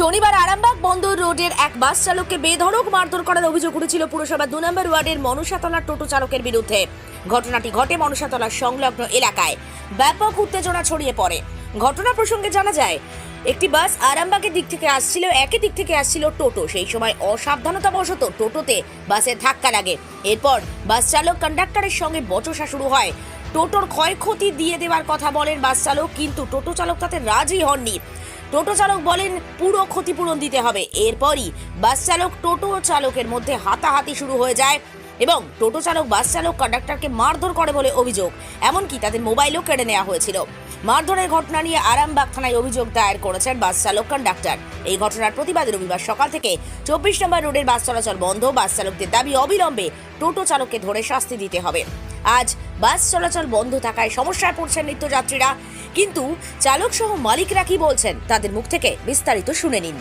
শনিবার আরামবাগ বন্দর রোডের এক বাস চালককে বেধড়ক মারধর করার অভিযোগ উঠেছিল পুরসভা দু নম্বর ওয়ার্ডের মনসাতলার টোটো চালকের বিরুদ্ধে। ঘটনাটি ঘটে মনসাতলার সংলগ্ন এলাকায়। ব্যাপক উত্তেজনা ছড়িয়ে পড়ে। ঘটনা প্রসঙ্গে জানা যায়, একটি বাস আরামবাগের দিক থেকে আসছিল, একই দিক থেকে আসছিল টোটো। সেই সময় অসাবধানতাবশত টোটোতে বাসে ধাক্কা লাগে। এরপর বাস চালক কন্ডাক্টরের সঙ্গে বচসা শুরু হয়। টোটোর ক্ষয়ক্ষতি দিয়ে দেওয়ার কথা বলেন বাস চালক, কিন্তু টোটো চালক তাতে রাজি হননি। টোটো চালক বলেন, পুরো ক্ষতিপূরণ দিতে হবে। এরপরই বাস চালক টোটো চালকের মধ্যে হাতাহাতি শুরু হয়ে যায়। এবং টোটো চালক, বাস চালক কন্ডাক্টরকে মারধর করে বলে অভিযোগ। এমনকি তাদের মোবাইলও কেড়ে নেওয়া হয়েছিল। মারধরের ঘটনা নিয়ে আরামবাগ থানায় অভিযোগ দায়ের করেছেন বাস চালক কন্ডাক্টর এই ঘটনার প্রতিবাদে রবিবার সকাল থেকে চব্বিশ নম্বর রোডের বাস চলাচল বন্ধ। বাস চালকদের দাবি অবিলম্বে টোটো চালককে ধরে শাস্তি দিতে হবে। আজ বাস চলাচল বন্ধ থাকায় সমস্যায় পড়ছেন নিত্যযাত্রীরা। কিন্তু চালক সহ মালিকরা কি বলছেন, তাদের মুখ থেকে বিস্তারিত শুনে নিন।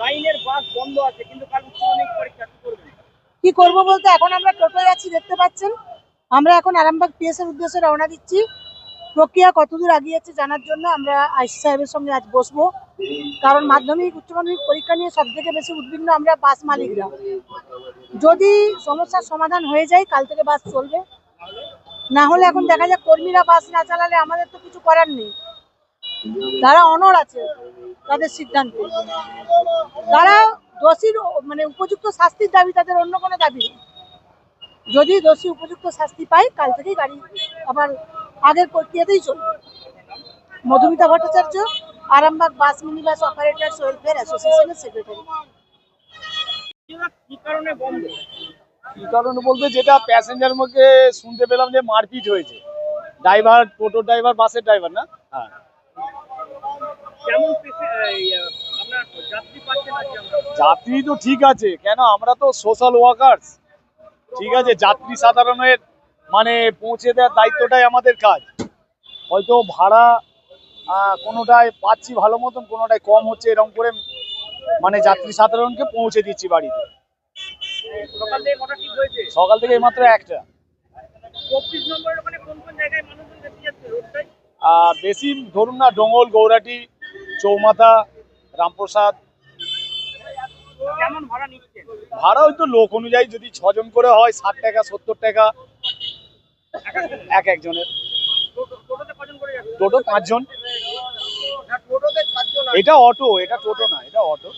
লাইনের বাস বন্ধ আছে, কিন্তু কাল উচ্চ মাধ্যমিক পরীক্ষা, কি করবেন কি করব বলতে, এখন আমরা টোটোয় আছি দেখতে পাচ্ছেন? আমরা এখন আরামবাগ পিএস এর উদ্দেশ্যে রওনা দিচ্ছি। প্রক্রিয়া কতদূর আগিয়েছে জানার জন্য আমরা আইসি সাহেবের সঙ্গে আজ বসবো। কারণ মাধ্যমিক, উচ্চ মাধ্যমিক পরীক্ষা নিয়ে সব থেকে বেশি উদ্বিগ্ন আমরা বাস মালিকরা। যদি সমস্যার সমাধান হয়ে যায়, কাল থেকে বাস চলবে। না হলে এখন দেখা যায় কর্মীরা বাস না চালালে আমাদের তো কিছু করার নেই। তারা অনড় আছে তাদের সিদ্ধান্ত। তারা দোষীর মানে উপযুক্ত শাস্তির দাবি তাদের অন্য কোনো দাবি নেই। যদি দোষী উপযুক্ত শাস্তি পায় কাল থেকেই গাড়ি আবার আগের প্রক্রিয়াতেই চলবে। Madhumita Bhattacharya Arambagh bus mini bus operators welfare অ্যাসোসিয়েশনের সেক্রেটারি। কি কারণে বন্ধ? কি কারণে বলতে যেটা প্যাসেঞ্জার মুখে শুনতে পেলাম যে মারপিট হয়েছে। ড্রাইভার টোটো ড্রাইভার বাসের ড্রাইভার না? হ্যাঁ কেমন পেছে- এই, আহ, আপনার যাত্রী তো ঠিক আছে কেন? আমরা তো সোশ্যাল ওয়ার্কার্স ঠিক আছে যাত্রী সাধারণের মানে পৌঁছে দেওয়ার দায়িত্বটাই আমাদের কাজ। হয়তো ভাড়া কোনোটায় পাচ্ছি ভালো মতন কোনোটায় কম হচ্ছে এরকম করে মানে যাত্রী সাধারণকে পৌঁছে দিচ্ছি বাড়িতে। সকাল থেকে মাত্র একটা। বেশি ধরুন না ডোঙ্গল গৌরাটি চৌমাথা রামপ্রসাদ। ভাড়া নিচ্ছেন? ভাড়া হয়তো লোক অনুযায়ী যদি ছজন করে হয় ষাট টাকা সত্তর টাকা। এক একজনের। টোটো- টোটোতে কজন করে যাচ্ছে? টোটো পাঁচজন। এটা অটো এটা টোটো না এটা অটো।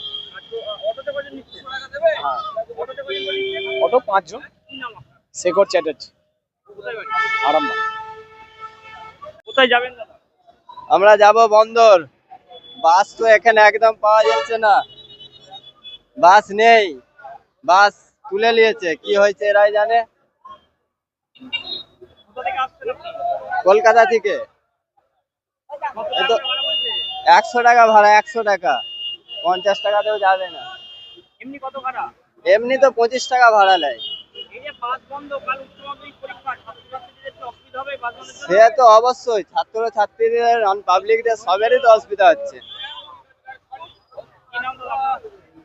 হ্যাঁ। অটো পাঁচজন। শেখর চ্যাটার্জি। কোথায় আরামবাগ। কোথায় যাবেন আমরা যাব বন্দর। বাস তো এখানে একদম পাওয়া যাচ্ছে না। বাস নেই। বাস তুলে নিয়েছে। কি হয়েছে এরাই জানে? কলকাতা থেকে। একশো টাকা ভাড়া একশো টাকা। পঞ্চাশ টাকাতেও যাবে না। এমনি কত ভাড়া? এমনি তো পঁচিশ টাকা ভাড়া নেয়? সে তো অবশ্যই। ছাত্র ছাত্রীদের পাবলিকদের সবেরই তো অসুবিধা হচ্ছে কি নাম দাদা আপনার?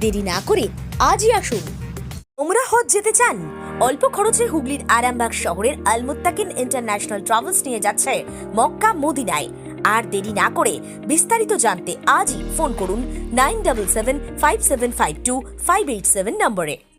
দেরি না করে আজই আসুন। ওমরা হজ যেতে চান? অল্প খরচে হুগলির আরামবাগ শহরের আলমুত্তাকিন ইন্টারন্যাশনাল ট্রাভেলস নিয়ে যাচ্ছে মক্কা মদিনায়। আর দেরি না করে বিস্তারিত জানতে আজই ফোন করুন nine double seven five seven five two five eight seven নম্বরে।